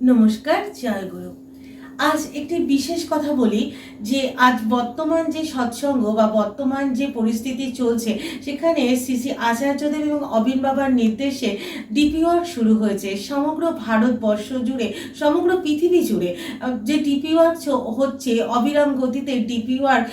নমস্কার জয় গুরু। আজ একটি বিশেষ কথা বলি যে আজ বর্তমান যে সৎসঙ্গ বা বর্তমান যে পরিস্থিতি চলছে, সেখানে শ্রী আচার্যদেব এবং অবিন বাবার নির্দেশে ডিপি ওয়ার্ক শুরু হয়েছে। সমগ্র ভারতবর্ষ জুড়ে, সমগ্র পৃথিবী জুড়ে যে ডিপি ওয়ার্ক চ- হচ্ছে, অবিরাম গতিতে ডিপি ওয়ার্ক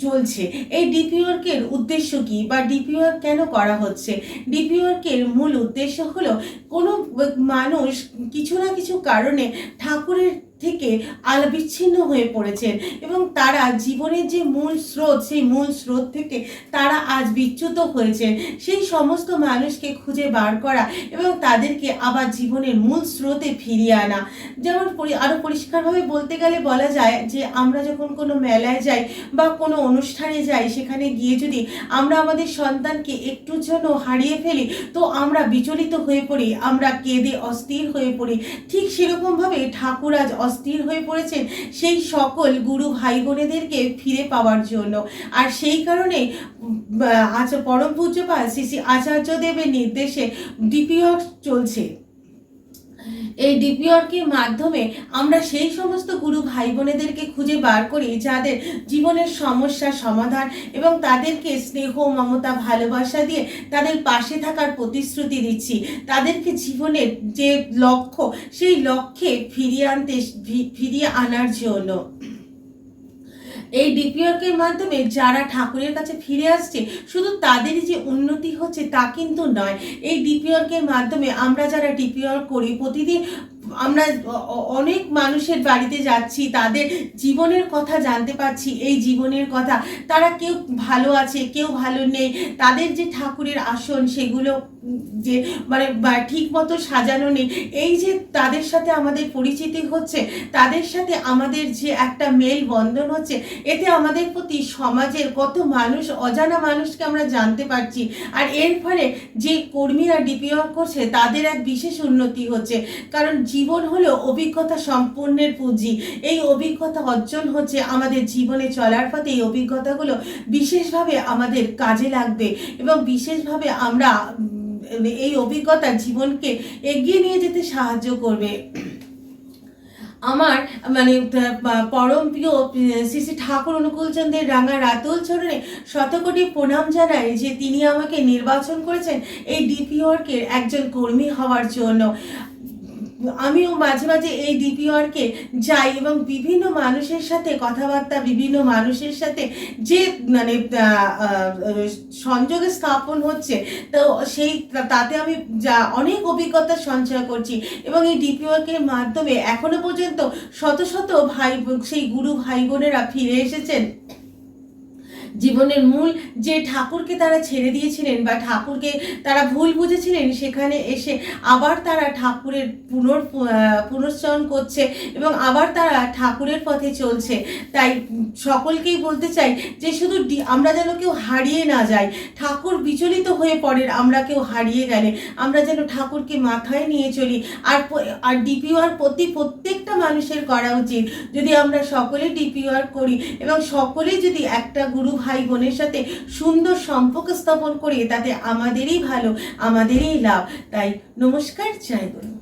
চলছে। এই ডিপিওয়ার্কের উদ্দেশ্য কি বা ডিপি ওয়ার্ক কেন করা হচ্ছে? ডিপিওয়ার্কের মূল উদ্দেশ্য হলো কোনো মানুষ কিছু না কিছু কারণে ঠাকুরের থেকে আলবিচ্ছিন্ন হয়ে পড়েছেন এবং তারা জীবনের যে মূল স্রোত, সেই মূল স্রোত থেকে তারা আজ বিচ্যুত হয়েছেন। সেই সমস্ত মানুষকে খুঁজে বার করা এবং তাদেরকে আবার জীবনের মূল স্রোতে ফিরিয়ে আনা। যেমন পরি- আরও পরিষ্কারভাবে বলতে গেলে বলা যায় যে, আমরা যখন কোনো মেলায় যাই বা কোনো অনুষ্ঠানে যাই, সেখানে গিয়ে যদি আমরা আমাদের সন্তানকে একটুর জন্য হারিয়ে ফেলি, তো আমরা বিচলিত হয়ে পড়ি, আমরা কেঁদে অস্থির হয়ে পড়ি। ঠিক সেরকমভাবে ঠাকুর আজ অস্থির হয়ে পড়েছেন সেই সকল গুরু ভাই বোনেদেরকে ফিরে পাওয়ার জন্য। আর সেই কারণে আচার পরম পূজ্যপাল শ্রী শ্রী আচার্য দেবের নির্দেশে ডিপিওয়ার্ক চলছে। এই ডিপিওয়ার্কের মাধ্যমে আমরা সেই সমস্ত গুরু ভাই বোনেদেরকে খুঁজে বার করি যাদের জীবনের সমস্যা, সমাধান এবং তাদেরকে স্নেহ, মমতা, ভালোবাসা দিয়ে তাদের পাশে থাকার প্রতিশ্রুতি দিচ্ছি। তাদেরকে জীবনের যে লক্ষ্য, সেই লক্ষ্যে ফিরিয়ে আনতে ফিরিয়ে আনার জন্য। এই ডিপিওয়ার্কের মাধ্যমে যারা ঠাকুরের কাছে ফিরে আসছে, শুধু তাদেরই যে উন্নতি হচ্ছে তা কিন্তু নয়। এই ডিপিওয়ার্কের মাধ্যমে আমরা যারা ডিপিওর করি, প্রতিদিন আমরা অনেক মানুষের বাড়িতে যাচ্ছি, তাদের জীবনের কথা জানতে পারছি, এই জীবনের কথা। তারা কেউ ভালো আছে, কেউ ভালো নেই। তাদের যে ঠাকুরের আসন, সেগুলো যে মানে ঠিক মতো সাজানো নেই, এই যে তাদের সাথে আমাদের পরিচিতি হচ্ছে, তাদের সাথে আমাদের যে একটা মেল বন্ধন হচ্ছে, এতে আমাদের প্রতি সমাজের কত মানুষ, অজানা মানুষকে আমরা জানতে পারছি। আর এর ফলে যে কর্মীরা ডিপিওয়ার্ক করছে, তাদের এক বিশেষ উন্নতি হচ্ছে। কারণ জীবন হলো অভিজ্ঞতা সম্পন্নের পুঁজি। এই অভিজ্ঞতা অর্জন হচ্ছে আমাদের জীবনে চলার পথে এই অভিজ্ঞতাগুলো বিশেষভাবে আমাদের কাজে লাগবে এবং বিশেষভাবে আমরা এই অভিজ্ঞতা জীবনকে এগিয়ে নিয়ে যেতে সাহায্য করবে। আমার মানে পরম প্রিয় শ্রী শ্রী ঠাকুর অনুকূলচন্দ্রের রাঙা রাতুল চরণে শতকোটি প্রণাম জানাই যে তিনি আমাকে নির্বাচন করেছেন এই ডিপি ওয়ার্কের একজন কর্মী হওয়ার জন্য। আমিও মাঝে মাঝে এই ডিপি যাই এবং বিভিন্ন মানুষের সাথে কথাবার্তা, বিভিন্ন মানুষের সাথে যে মানে সংযোগে স্থাপন হচ্ছে, তো সেই তাতে আমি যা অনেক অভিজ্ঞতা সঞ্চয় করছি এবং এই ডিপি ওয়ার্কের মাধ্যমে এখনও পর্যন্ত শত শত ভাই, সেই গুরু ভাই বোনেরা ফিরে এসেছেন। জীবনের মূল যে ঠাকুরকে তারা ছেড়ে দিয়েছিলেন বা ঠাকুরকে তারা ভুল বুঝেছিলেন, সেখানে এসে আবার তারা ঠাকুরের পুনর পুনশ্চরণ করছে এবং আবার তারা ঠাকুরের পথে চলছে। তাই সকলকেই বলতে চাই যে শুধু আমরা যেন কেউ হারিয়ে না যাই, ঠাকুর বিচলিত হয়ে পড়েন আমরা কেউ হারিয়ে গেলে, আমরা যেন ঠাকুরকে মাথায় নিয়ে চলি। আর আর ডিপিওয়ার প্রতি প্রত্যেকটা মানুষের করা উচিত। যদি আমরা সকলে ডিপিওয়ার করি এবং সকলে যদি একটা গুরু ভাই বোনের সাথে সুন্দর সম্পর্ক স্থাপন করি, তাতে আমাদেরই ভালো, আমাদেরই লাভ। তাই নমস্কার, জয় গুরু।